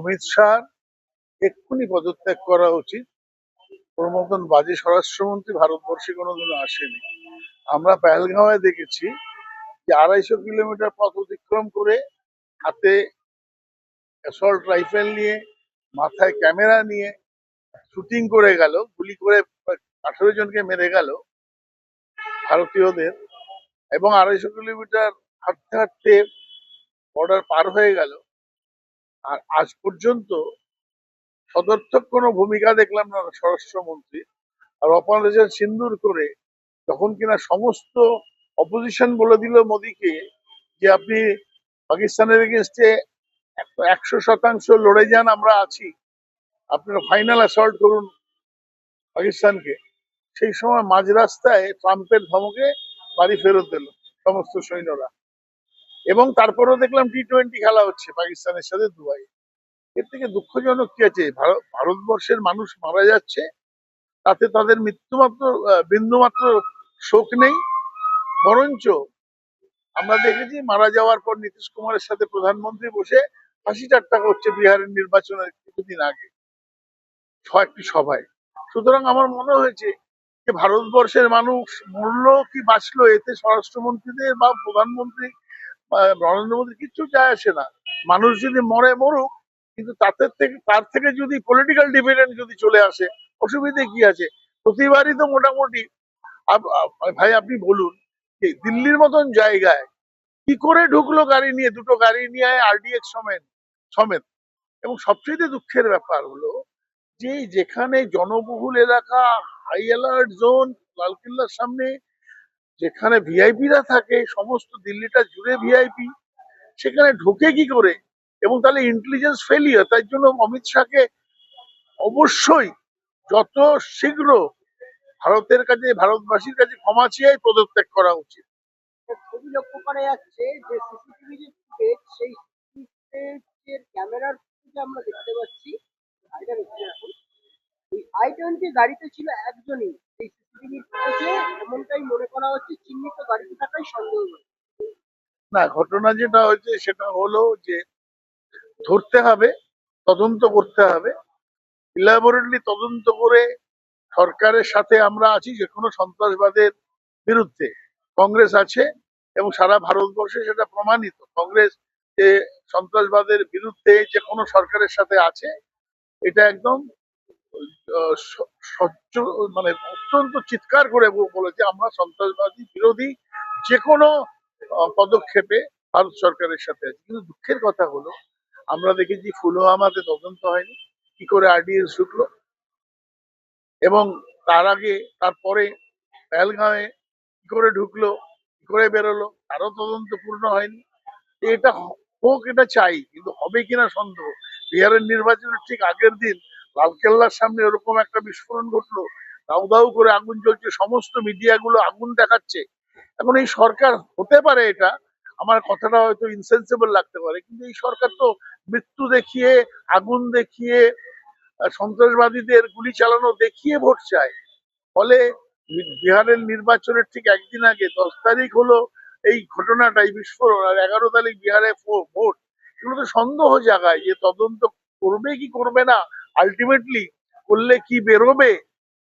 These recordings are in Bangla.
অমিত শাহ এক্ষুনি পদত্যাগ করা উচিত। ওর মতন বাজে স্বরাষ্ট্রমন্ত্রী ভারতবর্ষে কোনোদিনও আসেনি। আমরা পেহেলগাঁওয়ে দেখেছি যে আড়াইশো কিলোমিটার পথ অতিক্রম করে হাতে অ্যাসল্ট রাইফেল নিয়ে, মাথায় ক্যামেরা নিয়ে শুটিং করে গেল, গুলি করে আঠারো জনকে মেরে গেল ভারতীয়দের এবং আড়াইশো কিলোমিটার হাঁটতে হাঁটতে বর্ডার পার হয়ে গেল। আর আজ পর্যন্ত সদর্থক কোনো ভূমিকা দেখলাম না স্বরাষ্ট্রমন্ত্রী। আর অপারেশন সিন্দুর করে তখন কিনা সমস্ত অপোজিশন বলে দিল মোদীকে যে আপনি পাকিস্তানের এগেনস্টে একশো শতাংশ লড়ে যান, আমরা আছি। আপনারা ফাইনাল অ্যাসল্ট করুন পাকিস্তানকে। সেই সময় মাঝ রাস্তায় ট্রাম্পের ধমকে বাড়ি ফেরত দিল সমস্ত সৈন্যরা। এবং তারপরেও দেখলাম টি টোয়েন্টি খেলা হচ্ছে পাকিস্তানের সাথে দুবাই এর থেকে দুঃখজনক কি আছে? ভারত- ভারতবর্ষের মানুষ মারা যাচ্ছে, তাতে তাদের মৃত্যুমাত্র বিন্দুমাত্র শোক নেই, বরঞ্চ আমরা দেখেছি মারা যাওয়ার পর নীতিশ কুমারের সাথে প্রধানমন্ত্রী বসে হাসি ঠাট্টা করছে বিহারের নির্বাচনের কিছুদিন আগে একটি সভায়। সুতরাং আমার মনে হয়েছে যে ভারতবর্ষের মানুষ মরলো কি বাঁচলো, এতে স্বরাষ্ট্রমন্ত্রীদের বা প্রধানমন্ত্রী নরেন্দ্র মোদী কিচ্ছু যায় আসে না। মানুষ যদি মরে মরুক, কিন্তু তাদের থেকে তার থেকে যদি পলিটিক্যাল ডিভিডেন্ড যদি চলে আসে, অসুবিধে কি আছে? প্রতিবারই তো মোটামুটি ভাই, আপনি বলুন দিল্লির মতন জায়গায় কি করে ঢুকলো গাড়ি নিয়ে? দুটো গাড়ি নিয়ে আরডিএক্স সমেত সমেত। এবং সবচেয়ে দুঃখের ব্যাপার হলো, যে যেখানে জনবহুল এলাকা হাই অ্যালার্ট জোন লালকেল্লার সামনে যেখানে ভিআইপিরা থাকে, সমস্ত দিল্লিটা জুড়ে ভিআইপি সেখানে ঢোকে কি করে? এবং তাহলে ইন্টেলিজেন্স ফেলিয়ার তাই জন্য অমিত শাহকে অবশ্যই যত শীঘ্র ভারতের কাছে, ভারতবাসীর কাছে ক্ষমা চেয়ে পদত্যাগ করা উচিত। ছবি লক্ষ্য করা যাচ্ছে যে সিসিটিভি যে ফুটেজ সেই ফুটেজের ক্যামেরার ফুটেজ আমরা দেখতে পাচ্ছি। আই টোয়েন্টি গাড়িতে ছিল একজনই না, ঘটনা যেটা হয়েছে সেটা হলো যে ধরতে হবে, তদন্ত করতে হবে। ইলাবোরেটলি তদন্ত করে সরকারের সাথে আমরা আছি যে কোনো সন্ত্রাসবাদের বিরুদ্ধে। কংগ্রেস আছে এবং সারা ভারতবর্ষে সেটা প্রমাণিত। কংগ্রেস যে সন্ত্রাসবাদের বিরুদ্ধে যে কোনো সরকারের সাথে আছে, এটা একদম আহ, স- স্বচ্ছ মানে অত্যন্ত চিৎকার করে বলেছে আমরা সন্ত্রাসবাদী বিরোধী যে কোনো পদক্ষেপে ভারত সরকারের সাথে আছে। কিন্তু দুঃখের কথা হলো আমরা দেখেছি ফুলওয়ামাতে তদন্ত হয়নি কি করে আরডিএস ঢুকলো? এবং তার আগে তারপরে পেহেলগাঁওয়ে কি করে ঢুকলো কি করে বেরোলো তারও তদন্ত পূর্ণ হয়নি। এটা হোক এটা চাই কিন্তু হবে কিনা সন্দেহ? বিহারের নির্বাচনের ঠিক আগের দিন লালকেল্লার সামনে এরকম একটা বিস্ফোরণ ঘটলো, দাউ দাউ করে আগুন জ্বলছে, সমস্ত মিডিয়াগুলো আগুন দেখাচ্ছে। এখন এই সরকার হতে পারে এটা, আমার কথাটা হয়তো ইনসেন্সিবল লাগতে পারে, কিন্তু এই সরকার তো মৃত্যু দেখিয়ে, আগুন দেখিয়ে সন্ত্রাসবাদীদের গুলি চালানো দেখিয়ে ভোট চায়। ফলে বিহারের নির্বাচনের ঠিক একদিন আগে, দশ তারিখ হলো এই ঘটনাটা, এই বিস্ফোরণ, আর এগারো তারিখ বিহারে ভোট। এগুলো তো সন্দেহ জাগায়, যে তদন্ত করবে কি করবে না আলটিমেটলি করলে কি বেরোবে?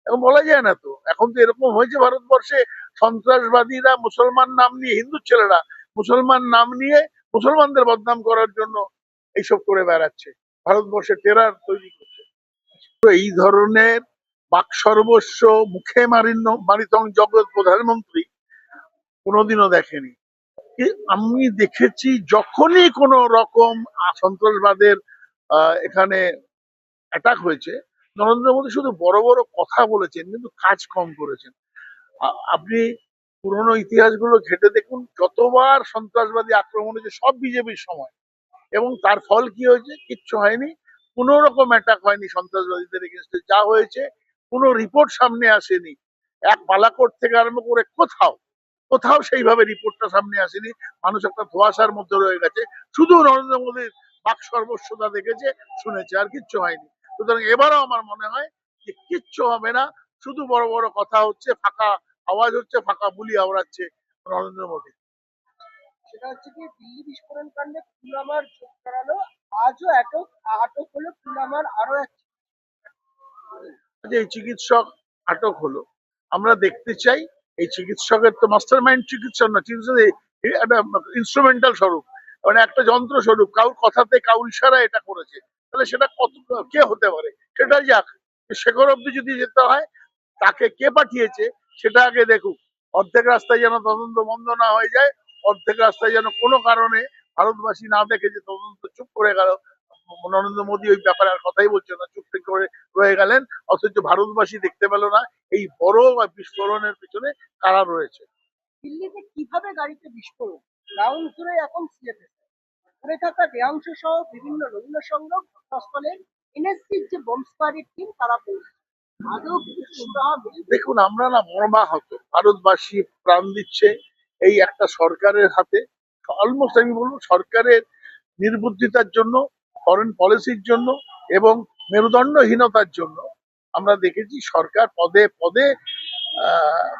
এখন বলা যায় না তো। এখন তো এরকম হয়েছে ভারতবর্ষে সন্ত্রাসবাদীরা মুসলমান নাম নিয়ে, হিন্দু ছেলেরা মুসলমান নাম নিয়ে মুসলমানদের বদনাম করার জন্য এইসব করে বেড়াচ্ছে। ভারতবর্ষে টেরার তৈরি করছে। তো এই ধরনের বাক সর্বস্ব মুখে মারিন্য মারিতং জগৎ প্রধানমন্ত্রী কোনোদিনও দেখেনি। আমি দেখেছি যখনই কোন রকম সন্ত্রাসবাদের এখানে অ্যাটাক হয়েছে। নরেন্দ্র মোদী শুধু বড় বড় কথা বলেছেন, কিন্তু কাজ কম করেছেন। আপনি পুরনো ইতিহাসগুলো ঘেটে দেখুন, যতবার সন্ত্রাসবাদী আক্রমণ হয়েছে, সব বিজেপির সময়। এবং তার ফল কি হয়েছে? কিচ্ছু হয়নি। কোনো রকম অ্যাটাক হয়নি সন্ত্রাসবাদীদের এগেনস্টে যা হয়েছে, কোনো রিপোর্ট সামনে আসেনি। এক বালাকোট থেকে আরম্ভ করে কোথাও কোথাও সেইভাবে রিপোর্টটা সামনে আসেনি। মানুষ একটা ধোয়াশার মধ্যে রয়ে গেছে। শুধু নরেন্দ্র মোদীর বাক সর্বস্বতা দেখেছে, শুনেছে, আর কিচ্ছু হয়নি। সুতরাং এবারও আমার মনে হয় যে কিচ্ছু হবে না। শুধু বড় বড় কথা হচ্ছে ফাঁকা আওয়াজ হচ্ছে ফাঁকা বুলি আওড়াচ্ছে নরেন্দ্র মোদী। সেটা হচ্ছে কি দিল্লি বিস্ফোরণ কাণ্ডে পুলওয়ামার যোগ করালো আজও আটক আটক আমার আরও এক এই চিকিৎসক আটক হলো আমরা দেখতে চাই এই চিকিৎসকের তো মাস্টার মাইন্ড চিকিৎসক না চিকিৎসক একটা ইনস্ট্রুমেন্টাল স্বরূপ মানে একটা যন্ত্র স্বরূপ কাউর কথাতে কাউর ইশারা এটা করেছে। তাহলে সেটা কত কে হতে পারে? সেটা যাক শেখর অব্দি যদি যেতে হয়, তাকে কে পাঠিয়েছে, সেটা আগে দেখুক। অর্ধেক রাস্তায় যেন তদন্ত বন্ধ না হয়ে যায়, অর্ধেক রাস্তায় যেন কোনো কারণে ভারতবাসী না দেখে যে তদন্ত চুপ করে গেল। নরেন্দ্র মোদী ওই ব্যাপারে আর কথাই বলছে না, চুপ করে রয়ে গেলেন, অথচ ভারতবাসী দেখতে পেল না এই বড় বিস্ফোরণের পিছনে কারা রয়েছে। দিল্লিতে কীভাবে গাড়িতে বিস্ফোরণ? গ্রাউন্ড জুড়ে এখন সিএফএস। পড়ে থাকা দেহাংশ সহ বিভিন্ন রবীন্দ্র সংগ্রহ ঘটনাস্থলে এনএসসির যে স্কোয়াডের টিম তারা পৌঁছে দেখুন, আমরা না মর্মাহত। ভারতবাসী প্রাণ দিচ্ছে এই একটা সরকারের হাতে। অলমোস্ট আমি বলব সরকারের নির্বুদ্ধিতার জন্য ফরেন পলিসির জন্য এবং মেরুদণ্ডহীনতার জন্য আমরা দেখেছি সরকার পদে পদে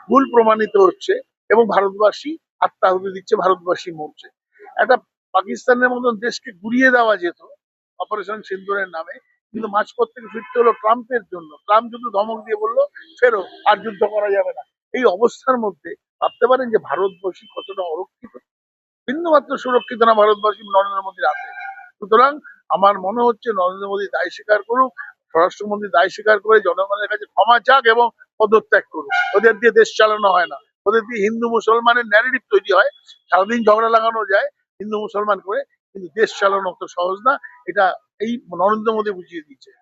ভুল প্রমাণিত হচ্ছে এবং ভারতবাসী আত্মাহুতি দিচ্ছে, ভারতবাসী মরছে। একটা পাকিস্তানের মতন দেশকে গুড়িয়ে দেওয়া যেত অপারেশন সিন্দুরের নামে। কিন্তু মাঝপথ থেকে ফিরতে হলো ট্রাম্পের জন্য। ট্রাম্প যদি ধমক দিয়ে বলল, ফেরো, আর যুদ্ধ করা যাবে না। এই অবস্থার মধ্যে ভাবতে পারেন যে ভারতবাসী কতটা অরক্ষিত। বিন্দুমাত্র সুরক্ষিত না ভারতবাসী নরেন্দ্র মোদীর হাতে। সুতরাং আমার মনে হচ্ছে নরেন্দ্র মোদী দায় স্বীকার করুক, স্বরাষ্ট্রমন্ত্রী দায় স্বীকার করে জনগণের কাছে ক্ষমা চাক এবং পদত্যাগ করুক। ওদের দিয়ে দেশ চালানো হয় না। ওদের দিয়ে হিন্দু মুসলমানের ন্যারেটিভ তৈরি হয়। সারাদিন ঝগড়া লাগানো যায়। হিন্দু মুসলমান করে, কিন্তু দেশ চালানো অত সহজ না। এটা এই নরেন্দ্র মোদী বুঝিয়ে দিচ্ছে